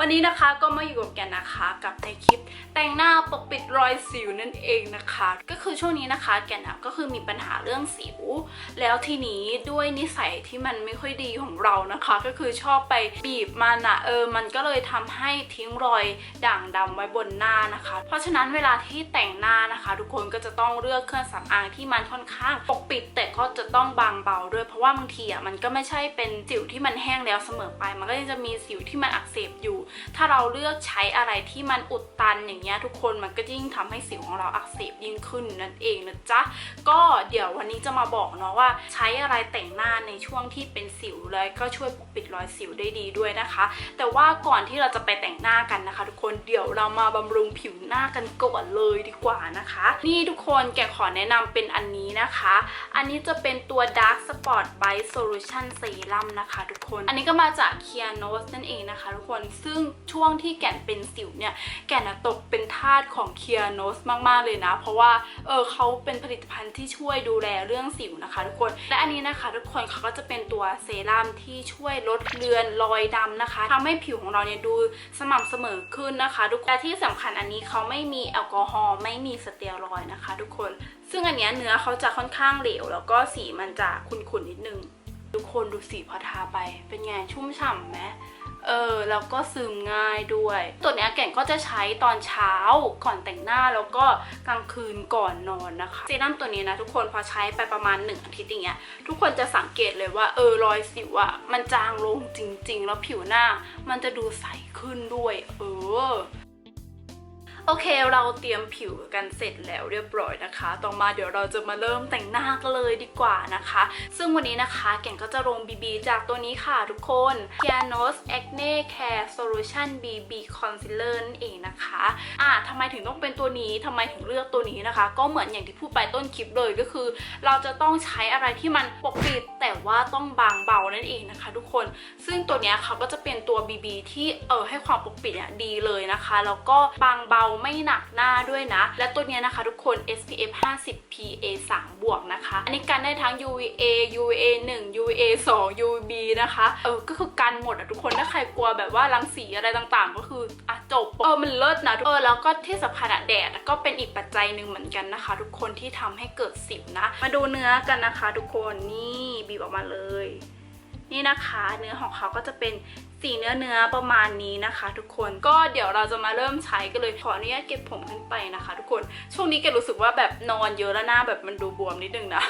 วันนี้นะคะก็มาอยู่กับแกนนะคะกับในคลิปแต่งหน้าปกปิดรอยสิวนั่นเองนะคะ ก็คือช่วงนี้นะคะ แกนก็คือมีปัญหาเรื่องสิว แล้วทีนี้ด้วยนิสัยที่มันไม่ค่อยดีของเรานะคะ ก็คือชอบไปบีบมันอะเออมันก็เลยทำให้ทิ้งรอยด่างดำไว้บนหน้านะคะ เพราะฉะนั้นเวลาที่แต่งหน้านะคะ ทุกคนก็จะต้องเลือกเครื่องสำอางที่มันค่อนข้างปกปิด แต่ก็จะต้องบางเบาด้วยเพราะว่าบางทีอะมันก็ไม่ใช่เป็นสิวที่มันแห้งแล้วเสมอไป มันก็ยังจะมีสิวที่มันอักเสบอยู่ถ้าเราเลือกใช้อะไรที่มันอุดตันอย่างเงี้ยทุกคนมันก็ยิ่งทำให้สิวของเราอักเสบยิ่งขึ้นนั่นเองนะจ๊ะก็เดี๋ยววันนี้จะมาบอกเนาะว่า ใช้อะไรแต่งหน้าในช่วงที่เป็นสิวเลยก็ช่วยปกปิดรอยสิวได้ดีด้วยนะคะ แต่ว่าก่อนที่เราจะไปแต่งหน้ากันนะคะ ทุกคนเดี๋ยวเรามาบำรุงผิวหน้ากันก่อนเลยดีกว่านะคะ นี่ทุกคนแกขอแนะนำเป็นอันนี้นะคะ อันนี้จะเป็นตัว Dark Spot Bright Solution Serum นะคะ ทุกคน อันนี้ก็มาจาก k i a n o s นั่นเองนะคะ ทุกคนซึ่งงช่วงที่แก่นเป็นสิวเนี่ย แก่นตกเป็นทาสของ k i a n o s มากๆเลยนะ เพราะว่าเออเขาเป็นผลิตภัณฑ์ที่ช่วยดูแลเรื่องสิวนะคะ ทุกคน และอันนี้นะคะ ทุกคนเขาก็จะเป็นตัวเซรั่มที่ช่วยลดเลือนรอยดำนะคะทำให้ผิวของเราเนี่ยดูสม่ำเสมอขึ้นนะคะทุกและที่สำคัญอันนี้เขาไม่มีแอลกอฮอล์ไม่มีสเตียรอยนะคะ ทุกคน ซึ่งอันนี้เนื้อเขาจะค่อนข้างเหลว แล้วก็สีมันจะขุ่นๆนิดนึง ทุกคนดูสีพอทาไปเป็นไงชุ่มฉ่ำไหม เออแล้วก็ซึมง่ายด้วย ตัวนี้แก่นก็จะใช้ตอนเช้าก่อนแต่งหน้าแล้วก็กลางคืนก่อนนอนนะคะเซรั่มตัวนี้นะทุกคนพอใช้ไปประมาณ1อาทิตย์อย่างเงี้ยทุกคนจะสังเกตเลยว่าเออรอยสิวอะมันจางลงจริง ๆ แล้วผิวหน้า มันจะดูใสขึ้นด้วย เออ โอเคเราเตรียมผิวกันเสร็จแล้วเรียบร้อยนะคะ ต่อมาเดี๋ยวเราจะมาเริ่มแต่งหน้ากันเลยดีกว่านะคะ ซึ่งวันนี้นะคะแก่งก็จะลง BB จากตัวนี้ค่ะทุกคน k i a n o s Acne Care Solution BB Concealer นั่นเองนะคะอะทำไมถึงต้องเป็นตัวนี้ทำไมถึงเลือกตัวนี้นะคะ ก็เหมือนอย่างที่พูดไปต้นคลิปเลยก็คือ เราจะต้องใช้อะไรที่มันปกปิดแต่ว่าต้องบางเบานั่นเองนะคะ ทุกคน ซึ่งตัวนี้เขาก็จะเป็นตัว BB ที่เออให้ความปกปิดเนี่ยดีเลยนะคะแล้วก็บางเบาไม่หนักหน้าด้วยนะ และตัวนี้นะคะทุกคน SPF 50 PA 3 บวกนะคะ อันนี้กันได้ทั้ง UVA UVA 1 UVA 2 UVB นะคะเออก็คือกันหมดอะทุกคนถ้าใครกลัวแบบว่ารังสีอะไรต่างๆ ก็คืออะจบเออมันเลิศนะเออแล้วก็ที่สำคัญอะแดดก็เป็นอีกปัจจัยหนึ่งเหมือนกันนะคะ ทุกคนที่ทำให้เกิดสิวนะ มาดูเนื้อกันนะคะ ทุกคนนี่บีบออกมาเลย นี่นะคะ เนื้อของเขาก็จะเป็นสีเนื้อเนื้อประมาณนี้นะคะ ทุกคนก็เดี๋ยวเราจะมาเริ่มใช้กันเลยขออนุญาตเก็บผมขึ้นไปนะคะ ทุกคนช่วงนี้เกดรู้สึกว่าแบบนอนเยอะแล้วหน้าแบบมันดูบวมนิดนึงนะ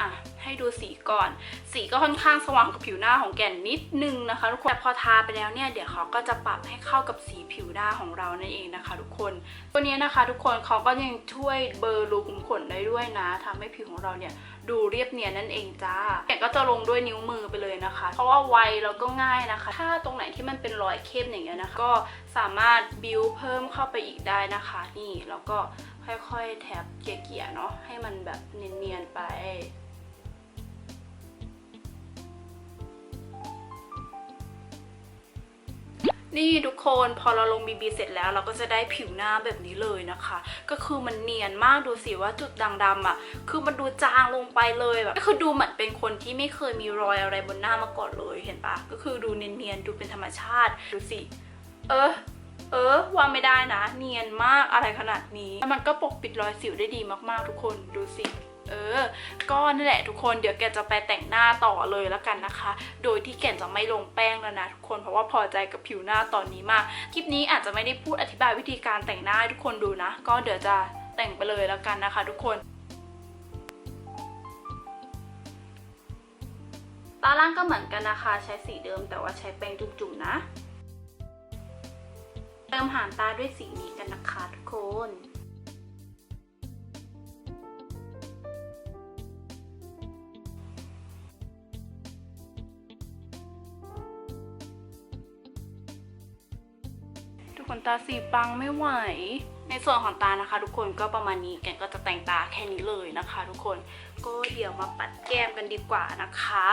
อะให้ดูสีก่อน สีก็ค่อนข้างสว่างกับผิวหน้าของแก่นนิดนึงนะคะทุกคนแต่พอทาไปแล้วเนี่ยเดี๋ยวเขาก็จะปรับให้เข้ากับสีผิวหน้าของเรานั่นเองนะคะ ทุกคน ตัวนี้นะคะ ทุกคนเขาก็ยังช่วยเบลอรูขุมขนได้ด้วยนะทำให้ผิวของเราเนี่ย ดูเรียบเนียนนั่นเองจ้าแกะก็จะลงด้วยนิ้วมือไปเลยนะคะ เพราะว่าไวแล้วก็ง่ายนะคะ ถ้าตรงไหนที่มันเป็นรอยเข้มอย่างเงี้ยนะคะ ก็สามารถบิวเพิ่มเข้าไปอีกได้นะคะ นี่แล้วก็ค่อยๆแท็บเกี่ยๆเนาะให้มันแบบเนียนๆไป นี่ทุกคนพอเราลงบีบีเสร็จแล้ว เราก็จะได้ผิวหน้าแบบนี้เลยนะคะ ก็คือมันเนียนมากดูสิว่าจุดด่างดำอะ คือมันดูจางลงไปเลยแบบก็คือดูเหมือนเป็นคนที่ไม่เคยมีรอยอะไรบนหน้ามาก่อนเลยเห็นปะก็คือดูเนียนๆดูเป็นธรรมชาติดูสิเออเออว่าไม่ได้นะ เนียนมากอะไรขนาดนี้แล้วมันก็ปกปิดรอยสิวได้ดีมากๆทุกคนดูสิ เออ ก็นั่นแหละทุกคนเดี๋ยวแกจะไปแต่งหน้าต่อเลยแล้วกันนะคะ โดยที่แกจะไม่ลงแป้งแล้วนะทุกคนเพราะว่าพอใจกับผิวหน้าตอนนี้มาก คลิปนี้อาจจะไม่ได้พูดอธิบายวิธีการแต่งหน้าให้ทุกคนดูนะ ก็เดี๋ยวจะแต่งไปเลยแล้วกันนะคะ ทุกคนตาล่างก็เหมือนกันนะคะ ใช้สีเดิมแต่ว่าใช้แป้งจุ่มๆนะ เติมหางตาด้วยสีนี้กันนะคะทุกคน นตาสีปังไม่ไหว ในส่วนของตานะคะ ทุกคนก็ประมาณนี้แกก็จะแต่งตาแค่นี้เลยนะคะ ทุกคนก็เดี๋ยวมาปัดแก้มกันดีกว่านะคะ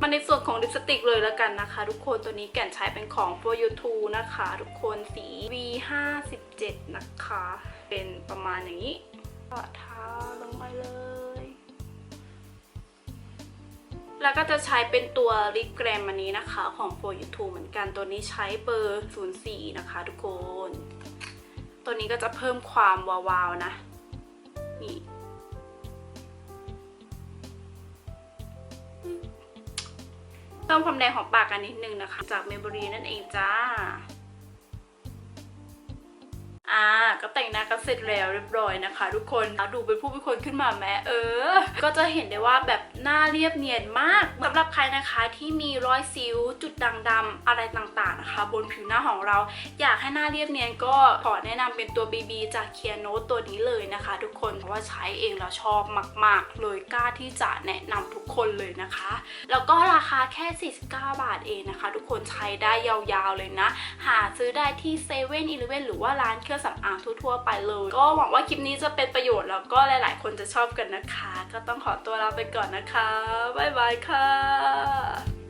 มาในส่วนของลิปสติกเลยแล้วกันนะคะ ทุกคนตัวนี้แก่นใช้เป็นของ For You t o นะคะ ทุกคนสี V57 นะคะ เป็นประมาณอย่างนี้ก็ทาลงไปเลย แล้วก็จะใช้เป็นตัวลิปแกรมอันนี้นะคะ ของ for you too เหมือนกันตัวนี้ใช้เบอร์ 04 นะคะทุกคน ตัวนี้ก็จะเพิ่มความวาวๆนะนี่เพิ่มความแดงของปากกันนิดนึงนะคะ จากเมเบรีนั่นเองจ้าอ่าก็แต่งหน้ากันเสร็จแล้วเรียบร้อยนะคะ ทุกคนดูเป็นผู้เป็นคนขึ้นมาแม้เออ ก็จะเห็นได้ว่าแบบ หน้าเรียบเนียนมากสำหรับใครนะคะที่มีรอยสิวจุดด่างดำอะไรต่างๆนะคะ บนผิวหน้าของเรา อยากให้หน้าเรียบเนียนก็ขอแนะนำเป็นตัว BB จากเคียโนตตัวนี้เลยนะคะ ทุกคนเพราะว่าใช้เองแล้วชอบมาก ๆ เลยกล้าที่จะแนะนำทุกคนเลยนะคะ แล้วก็ราคาแค่ 49 บาทเองนะคะ ทุกคนใช้ได้ยาวๆเลยนะ หาซื้อได้ที่เซเว่นอีเลเว่นหรือว่าร้านเครื่องสำอางทั่วๆไปเลย ก็หวังว่าคลิปนี้จะเป็นประโยชน์แล้วก็หลาย ๆ คนจะชอบกันนะคะ ก็ต้องขอตัวลาไปก่อนนะคะคะ บ๊ายบายค่ะ